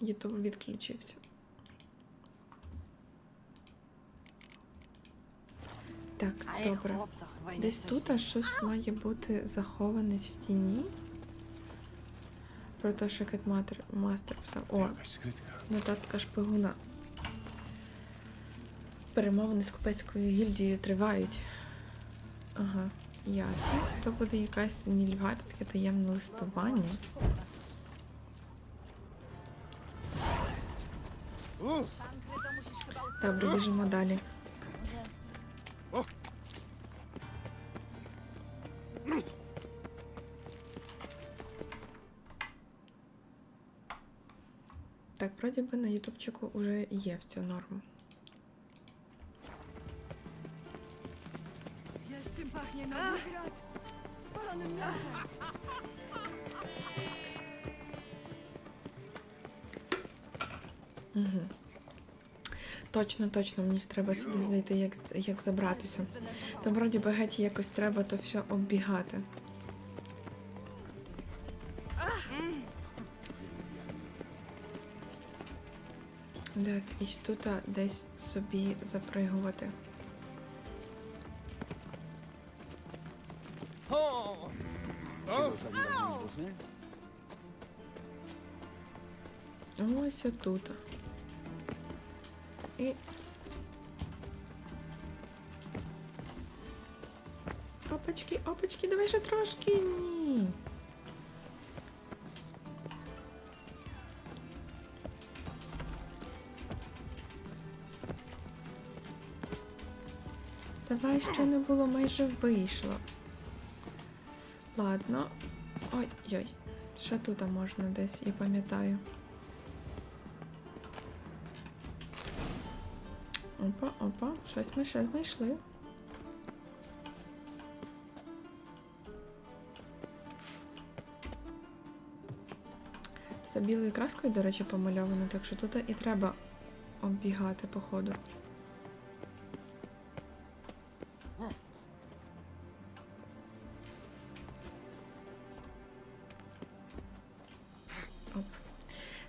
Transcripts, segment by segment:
Ютуб відключився. Так, добре. Десь тут а щось має бути заховане в стіні. Про те, що Кетмастер мастер писав. О, нотатка шпигуна. Перемовини з купецькою гільдією тривають. Ага, ясно. То буде якесь нільгатське таємне листування. Добре, біжимо далі. Так, вроді би на ютубчику вже є в цю норму. Wiesz czym pachnie Nowigrad? Spalonym miastem. Угу. Точно, точно, мені ж треба сюди знайти, як, як забратися. Там вроді би геть якось треба то все оббігати. Десь ось тут десь собі запригувати. Ось отут. І. Опачки, опачки, давай ще трошки. Ні. Давай ще не було, майже вийшло. Ладно. Ой-ой. Ще тут можна десь і пам'ятаю. Опа, опа, щось ми ще знайшли. Це білою краскою, до речі, помальовано, так що тут і треба оббігати, походу. Оп.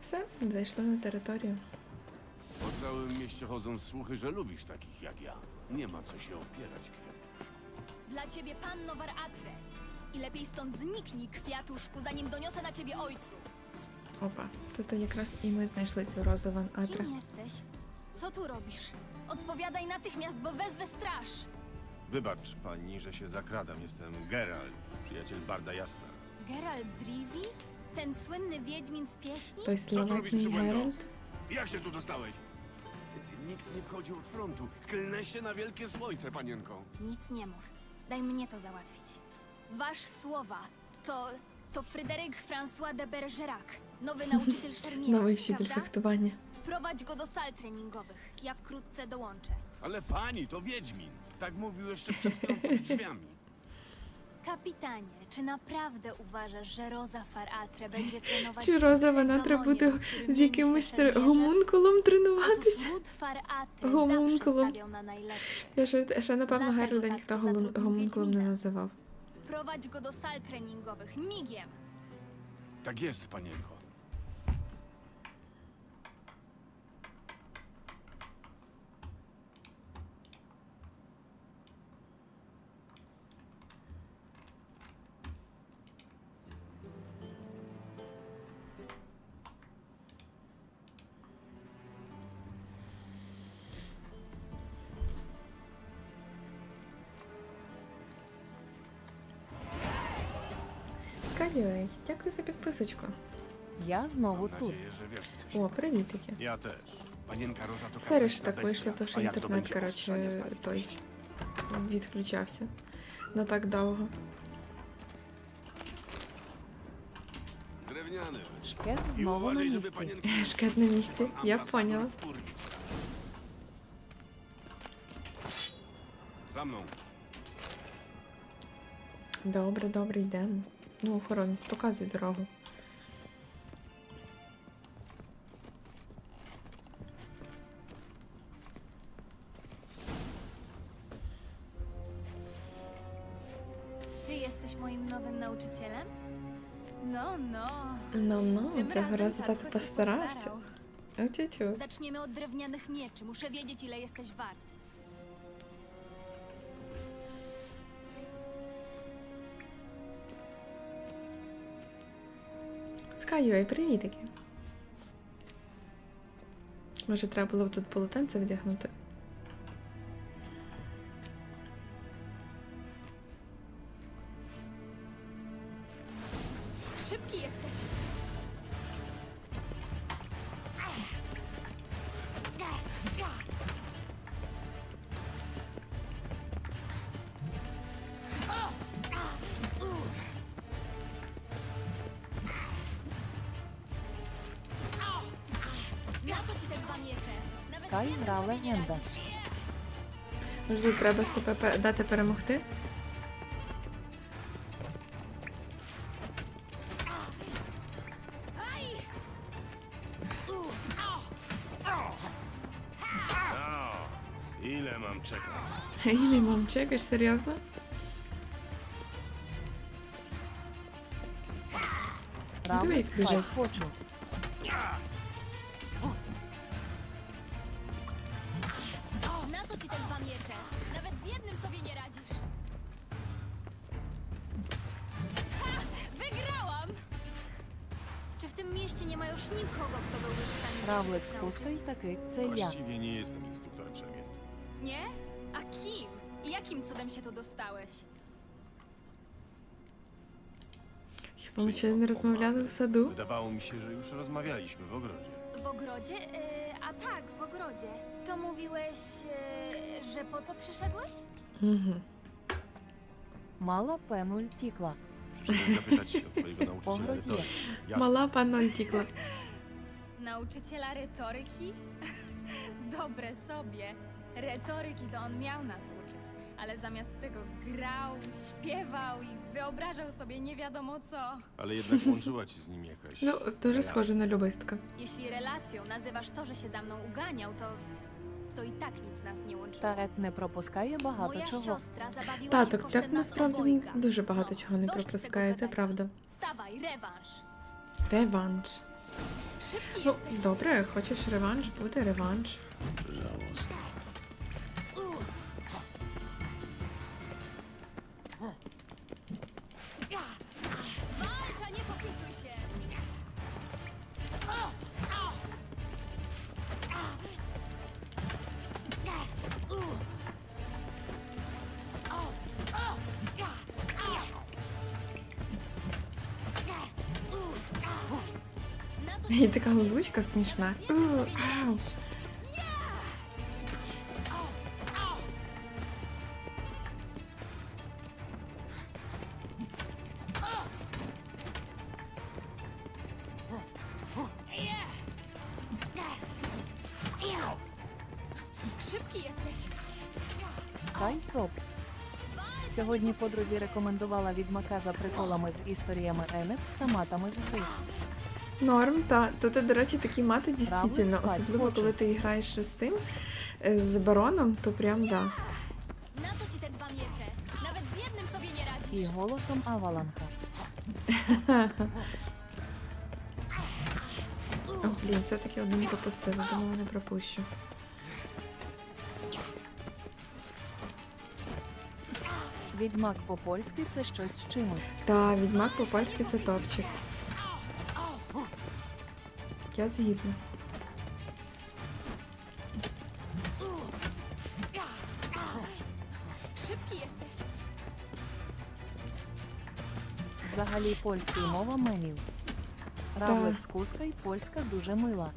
Все, зайшли на територію. Po całym mieście chodzą słuchy, że lubisz takich jak ja. Nie ma co się opierać, kwiatusz. Dla ciebie panno War Atre. I lepiej stąd zniknij, kwiatuszku, zanim doniosę na ciebie ojcu. Опа, тут якраз і ми знайшли цю розову атре. Kim jesteś? Co tu robisz? Odpowiadaj natychmiast, bo wezwę straż. Wybacz pani, że się zakradam. Jestem Geralt, przyjaciel Barda Jaskra. Geralt z Rivii? Ten słynny wiedźmin z pieśni? Той Co tu robisz, славетний przybłędo? Геральт. Jak się tu dostałeś? Nikt nie wchodził od frontu. Klnę się na wielkie słońce, panienko. Nic nie mów. Daj mnie to załatwić. Wasz słowa to... to Fryderyk François de Bergerac, nowy nauczyciel szermierów, Nowe się defektowanie. Prowadź go do sal treningowych. Ja wkrótce dołączę. Ale pani, to Wiedźmin. Tak mówił jeszcze przed chwilą drzwiami. Kapitanie, czy naprawdę uważasz, że Roza Faratre będzie trenować Чи z розова Fryderykiem натра Amoniem, буде з якимось тр- szermierza? гомункулом Otóż тренуватися? wód Faratre Гомункулом. zawsze stawiał na najlepszy. Я ще, ще напевно, Dlatego Геральта tak ніхто to голун- zatrudnił гомункулом не Wiedźmina. називав. Prowadź go do sal treningowych, migiem! Tak jest, panienko. Скадюй, дякую за підписочку. Я знову тут. О, привітики. To Сорі, що kapryśna так вийшло, то що інтернет, коротше, той відключався. Не так довго. Шкет знову на місці. Шкет на місці, я поняла. Добре, добре, йдемо. No, ochroniec, pokazuj drogę. Ty jesteś moim nowym nauczycielem? No, no. No, no, Tym tego razem razu tak się postarał się. Zaczniemy od drewnianych mieczy. Muszę wiedzieć, ile jesteś wart. Скайой, привітики. Може, треба було б тут полотенце вдягнути? Nawet Скай jednym гра sobie nie легенда. radzisz. Може, тут треба себе пе- дати перемогти? O, ile mam czekać? Ілі, мам, чекаєш, серйозно? Равлик як спать mieście nie ma już nikogo, kto byłby w stanie mnie Равлик czegoś з nauczyć? кускай такий, це я. Właściwie nie jestem instruktorem szermierki. Nie? A kim? I Jakim cudem się tu dostałeś? Хіба ми ще не розмовляли в саду? Wydawało mi się, że już rozmawialiśmy w ogrodzie. W ogrodzie? Yy, a tak, w ogrodzie. To mówiłeś, yy, że po co przyszedłeś? Угу. Мала пенуль тікла. Przyszedłem zapytać się o twojego nauczyciela Ogrodzie. retoryki. Jasne. Мала паноль тікла. Nauczyciela retoryki? Dobre sobie. Retoryki to on miał nas uczyć, ale zamiast tego grał, śpiewał i wyobrażał sobie nie wiadomo co. Ale jednak łączyła ci z nim jakaś... Ну, дуже схоже на любистка. Jeśli relacją nazywasz to, że się za mną uganiał, to to i tak nic nas nie łączyło. Тарет не пропускає багато Moja чого. siostra zabawiła się Таток, kosztem так nas насправді obojga. дуже багато No, чого не dość пропускає, tego це gadania. правда. Stawaj, rewanż. Реванш. Szybki Ну, jesteś. добре, хочеш реванш, буде реванш. Żałosne. І така лузучка смішна. У, ау. Szybki jesteś. Скай топ. Сьогодні подрузі рекомендувала відьмака за приколами з історіями Енекс та матами з гри. Норм, та. Тут, до речі, такі мати дійсно, особливо хочу. коли ти граєш з цим, е, з бароном, то прям да. Na co ci te dwa miecze? Nawet z jednym sobie nie radzisz. І голосом Аваланха. О, блін, все-таки один пропустила, думала, не пропущу. Відьмак по-польськи це щось з чимось. Та відьмак по-польськи це топчик. Я згідна. Взагалі польська мова менів. Равлик з куска і польська дуже мила.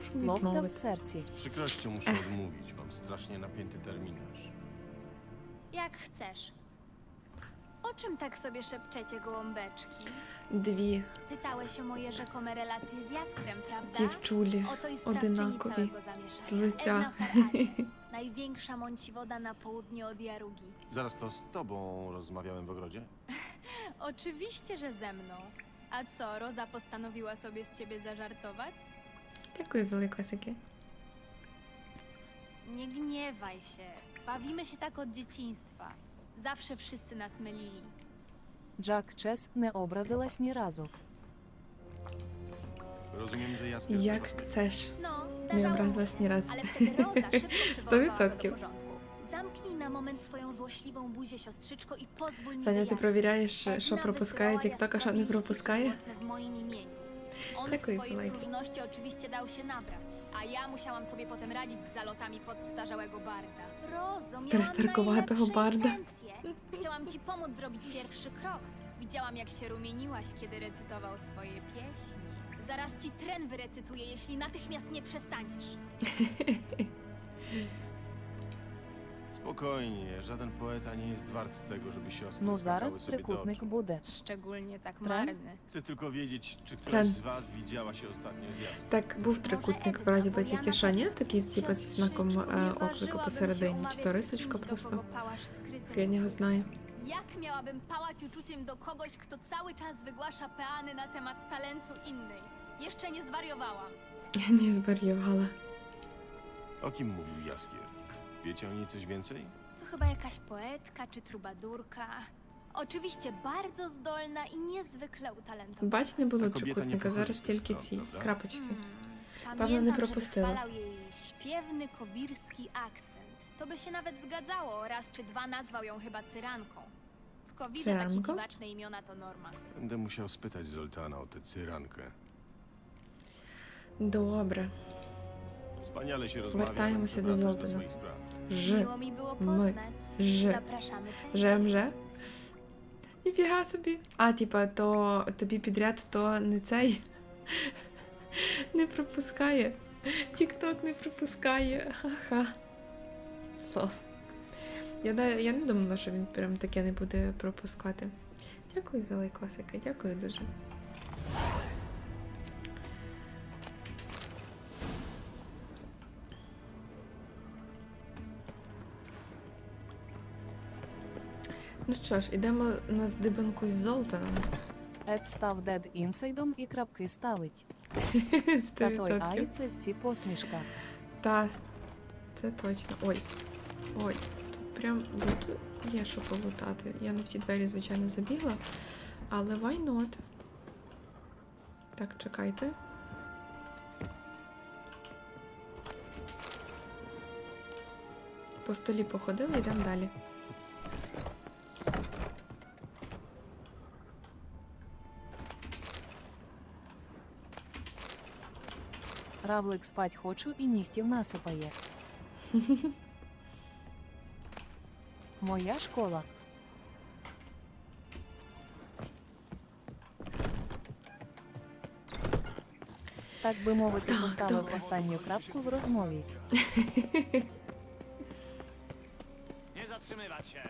відмовити, мушу Ловка в відмовити. серці. Z przykrością muszę odmówić. Mam strasznie napięty terminarz. Jak chcesz. O czym tak sobie szepczecie, gołąbeczki? Дві Pytałeś o moje rzekome relacje z Jaskrem, prawda? дівчулі Oto i sprawczyni одинакові całego з zamieszania. лиця. Edna Ferrari, największa mąciwoda na południe od Jarugi. Zaraz to z tobą rozmawiałem w ogrodzie? Oczywiście, że ze mną. A co, Roza postanowiła sobie z ciebie zażartować? Дякую за лайкосики. Nie gniewaj się. Bawimy się tak od dzieciństwa. Zawsze wszyscy nas mylili. Джак Чес не образилась ні разу. Rozumiem, że Jaskier... Як was myli. chcesz. No, Nie zdarzało obraziłaś się. nie raz. Ale wtedy Roza szybko Sto przywoływała go do відсотків. porządku. Zamknij na moment swoją złośliwą buzię, siostrzyczko, i pozwól mi Саня, ти wyjaśnić. перевіряєш, що Edna пропускає wysyłała TikTok, a що не jaskrawe пропускає? liście miłosne w moim imieniu. on w swojej lajki. próżności oczywiście dał się nabrać, a ja musiałam sobie potem radzić z zalotami podstarzałego barda. Rozo, miałam Przestarkowatego najlepsze barda. intencje. Chciałam ci pomóc zrobić pierwszy krok. Widziałam, jak się rumieniłaś, kiedy recytował swoje pieśni. Zaraz ci tren wyrecytuję, jeśli natychmiast nie przestaniesz. Spokojnie, żaden poeta nie jest wart tego, żeby siostry Ну skakały зараз sobie do трикутник oczu. буде. Szczególnie tak Tren? marny. Chcę tylko wiedzieć, czy któraś Tren. z was widziała się ostatnio z Jaskiem. Так, був трикутник вроді би тільки що, ні? Такий типу зі знаком е, оклику посередині. Чи то рисочка просто? Хрен його знає. Jak miałabym pałać uczuciem do kogoś, kto cały czas wygłasza peany na temat talentu innej? Jeszcze nie zwariowałam. Я не зварювала. O kim mówił Jaskier? Wiecie o niej coś więcej? To chyba jakaś poetka czy trubadurka. Oczywiście bardzo zdolna i niezwykle utalentowana. Бач, не було Та кобєта не трикутника, зараз проходить тільки через ці став, правда? крапочки. Hmm, Pewno nie Pamiętam, że propustила. wychwalał jej śpiewny kowirski akcent. To by się nawet zgadzało, raz czy dwa nazwał ją chyba cyranką. W Kowirze takie Cyranką? dziwaczne imiona to norma. Będę musiał spytać Zoltana o tę cyrankę. Добре. Wspaniale się rozmawia, Вертаємося muszę до wracać Золтана. swoich spraw. Ж. Miło mi było my, poznać. Ж. Zapraszamy częściej. Жемже. Ніфіга собі. А, типа, то тобі підряд то не цей. Не пропускає. Тік-ток не пропускає. Ага. Клас. Я, я не думала, що він прям таке не буде пропускати. Дякую за лайкосики, дякую дуже. Ну що ж, ідемо на здибанку з Золтаном. Ед став дед інсайдом і крапки ставить. Та той ай це ці посмішка. Та, це точно. Ой. Ой, тут прям лут є що полутати. Я в ті двері, звичайно, забігла. Але why not? Так, чекайте. По столі походили, йдемо далі. Равлик спать хочу і нігтів насипає. Моя школа. Так би мовити, Так, поставив добре. останню крапку в розмові. Nie zatrzymywać się!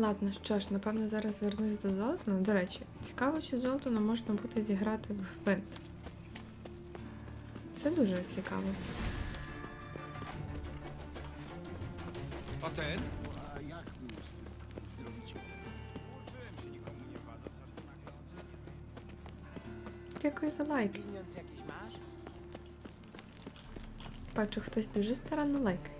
Ладно, що ж, напевно, зараз звернусь до Золотана. До речі, цікаво, чи Золотана можна буде зіграти в бенд. Це дуже цікаво. Ten? Дякую за лайк. Бачу, хтось дуже старанно лайкає.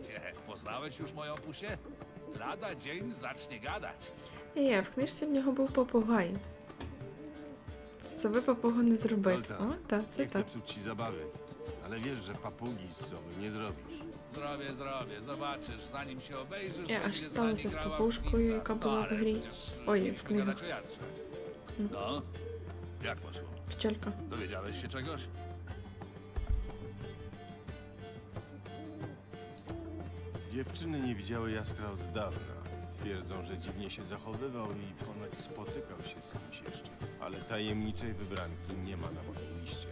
Nareszcie. Poznałeś już moją Pusię? Lada dzień zacznie gadać. Є, в книжці в нього був попугай. З сови папугу не зробити. Золтан, О, так, це Nie chcę так. psuć ci zabawy, ale wiesz, że papugi z sowy nie zrobisz. Zdrowie, zdrowie, zobaczysz, zanim się obejrzysz, Nie, aż będzie z stało nami się z grała papuszką i knitach. kapuła no, w gry. przecież Oj, mieliśmy w knitach. gadać o jaskrze. No, jak poszło? Пчолька. Dowiedziałeś się czegoś? Dziewczyny nie widziały Jaskra od dawna. Twierdzą, że dziwnie się zachowywał i ponoć spotykał się z kimś jeszcze. Ale tajemniczej wybranki nie ma na mojej liście.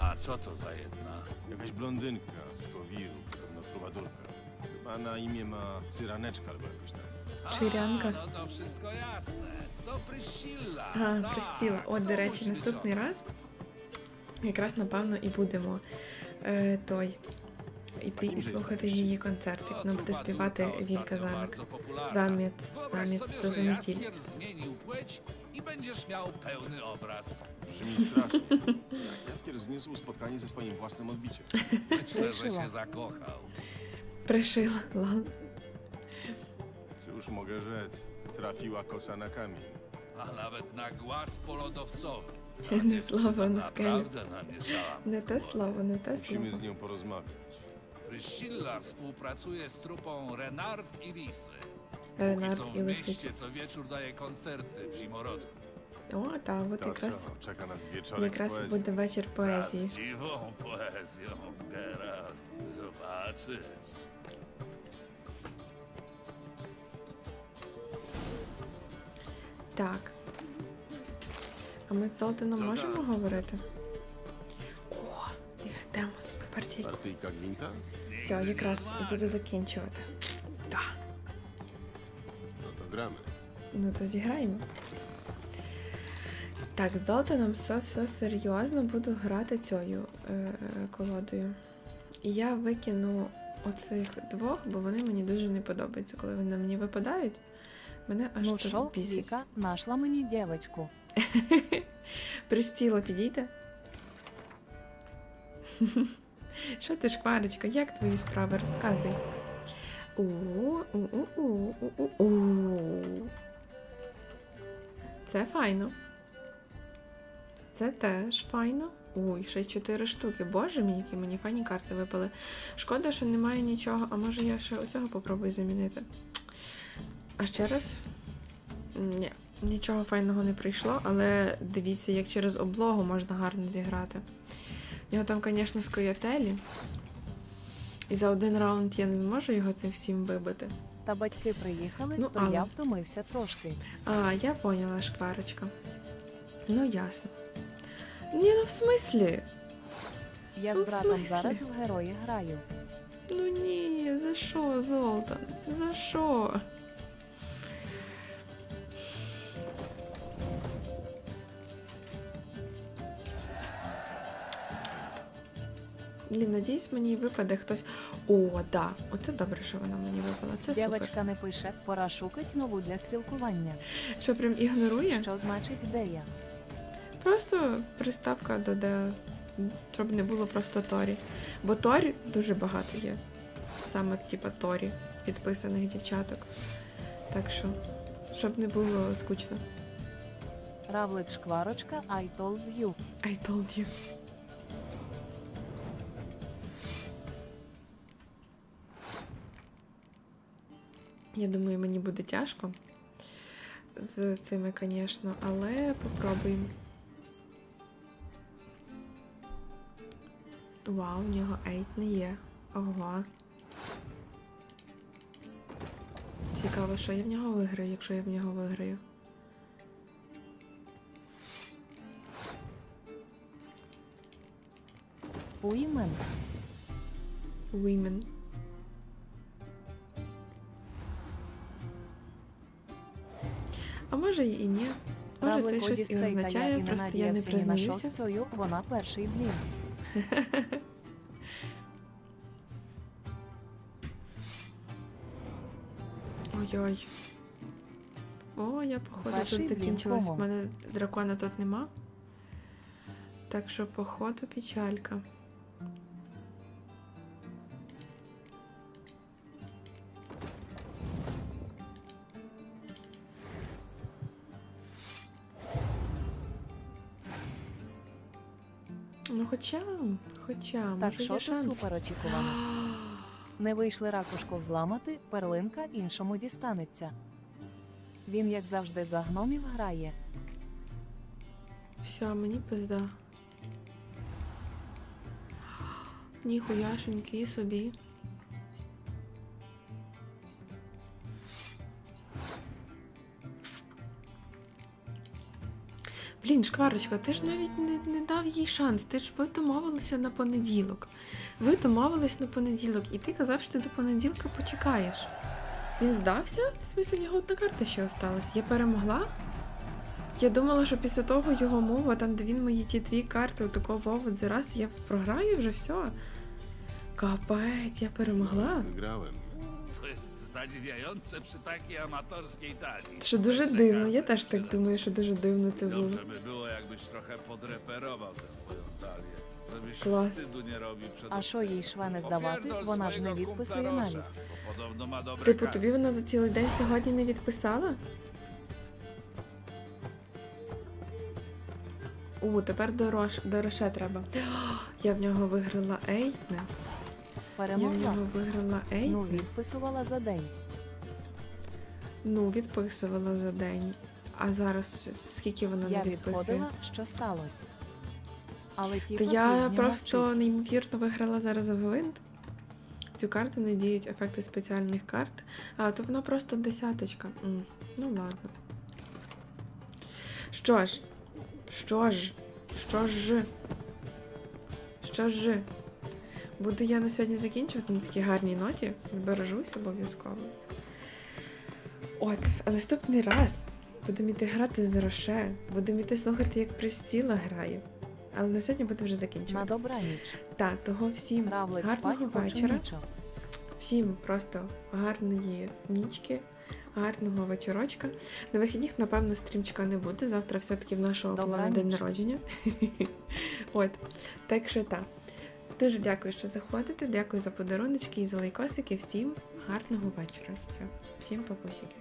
A co to za jedna? Jakaś blondynka z Kowiru, pewno trubadurka. Chyba na imię ma Cyraneczka albo jakoś tak. A, Czyrianka. no to wszystko jasne. To Pryszcilla. А, tak. Пристіла. От, до To речі, musi наступний być раз якраз напевно і будемо е, той іти і слухати її концерт, як вона буде співати Вілька popularna. Заміт, заміт zmienił płeć i będziesz miał pełny obraz. Brzmi strasznie. Jak Jaskier zniósł spotkanie ze swoim własnym odbiciem. Myślę, że się zakochał. Пришила. Лал. Cóż mogę rzec, trafiła kosa na kamień. A nawet na głaz polodowcowy. Nie dziewczyna słowo на скелю. Naprawdę namieszała. Не те слово, не те Musimy z nią porozmawiać. Pryszcilla współpracuje z trupą Renard i Lisy. Ренард Są і w mieście, co wieczór daje koncerty w Zimorodku. О, так, от To якраз, co, czeka nas wieczorek якраз z poezją. буде вечір поезії. Prawdziwą poezją, Geralt. Zobaczysz. Так. А ми з Солтином Ну, можемо говорити? Партійку. Partyjka gwinta? Все, якраз буду закінчувати. Так. No to gramy. Ну то зіграємо. Так, з Долтоном все, все серйозно буду грати цією е, колодою. І я викину оцих двох, бо вони мені дуже не подобаються. Коли вони мені випадають, мене аж Ну то що, бісить. Віка, нашла мені дівочку. Пристіло підійде. Що ти, шкварочка, як твої справи? Розказуй. Це файно. Це теж файно. Ой, ще чотири штуки. Боже мій, які мені файні карти випали. Шкода, що немає нічого, а може я ще оцього попробую замінити. А ще раз? Ні, нічого файного не прийшло, але дивіться, як через облогу можна гарно зіграти. У нього там, звісно, скоятелі. І за один раунд я не зможу його цим всім вибити. Та батьки приїхали, Ну, то але. я втомився трошки. А, я поняла, шкварочка. Ну, ясно. Ні, ну в смислі? Я з Ну, в братом зараз в герої граю. Ну ні, за що, Золтан? За що? Блін, надіюсь, мені випаде хтось. О, да, оце добре, що вона мені випала. Це супер. Не пише, пора шукать нову для спілкування. Що прям ігнорує? Що значить де я? Просто приставка до де, щоб не було просто Торі. Бо Торі дуже багато є. Саме типа Торі, підписаних дівчаток. Так що, щоб не було скучно. Равлик шкварочка, I told you. I told you. Я думаю, мені буде тяжко з цими, звісно, але попробуємо. Вау, в нього ейт не є. Ого. Цікаво, що я в нього виграю, якщо я в нього виграю. Уімен. Women. Може і ні. Може це щось і означає, просто я не признаюся. вона перший блін. Ой-ой. О, я походу Перший тут закінчилась. У мене дракона тут нема. Так що, походу, печалька. Ну, хоча, хоча, Так може що є шанс. супер очікувано. Не вийшли ракушку взламати, перлинка іншому дістанеться. Він, як завжди, за гномів грає. Все, мені пизда. Ніхуяшеньки собі. Блін, шкварочка, ти ж навіть не, не дав їй шанс. Ти ж ви домовилися на понеділок. Ви домовились на понеділок, і ти казав, що ти до понеділка почекаєш. Він здався? В смислі, в нього одна карта ще осталась. Я перемогла? Я думала, що після того його мова, там, де він мої ті дві карти, отако вовод зараз, я програю вже все. Капець, я перемогла. Zadziwiające przy takiej amatorskiej talii. Що дуже Myślę, дивно, я теж так думаю, що дуже дивно це було. Dobrze by było, jakbyś trochę podreperował tę swoją talię. Żebyś Клас. wstydu nie robił przed А що їй шва не здавати? Opierdol Вона ж не swojego відписує kumpla навіть. Rosa, bo podobno ma dobre Типу, karty. тобі вона за цілий день сьогодні не відписала? У, тепер до, Рош... до Роше треба. Я в нього виграла Ейне. Я в Перемогла. нього виграла Ейне. Ну, відписувала за день. Ну, відписувала за день. А зараз скільки вона Я не відписує? відходила, що сталося. Але ті Та я просто мовчуть. неймовірно виграла зараз в гвинт. Цю карту не діють ефекти спеціальних карт. А то вона просто десяточка. М, Ну ладно. Що ж? Що ж? Що ж? Що ж? Буду я на сьогодні закінчувати на такій гарній ноті. Збережусь обов'язково. От, а наступний раз будемо йти грати з Роше. Будемо йти слухати, як Престіла грає. Але на сьогодні буду вже На закінчувати. добраніч. Так, того всім Равлик гарного спать вечора. Всім просто гарної нічки, гарного вечорочка. На вихідних, напевно, стрімчика не буде. Завтра все-таки в нашого плана день народження. От. Так що так. Дуже дякую, що заходите. Дякую за подаруночки і за лайкосики. Всім гарного вечора. Все, всім папусики.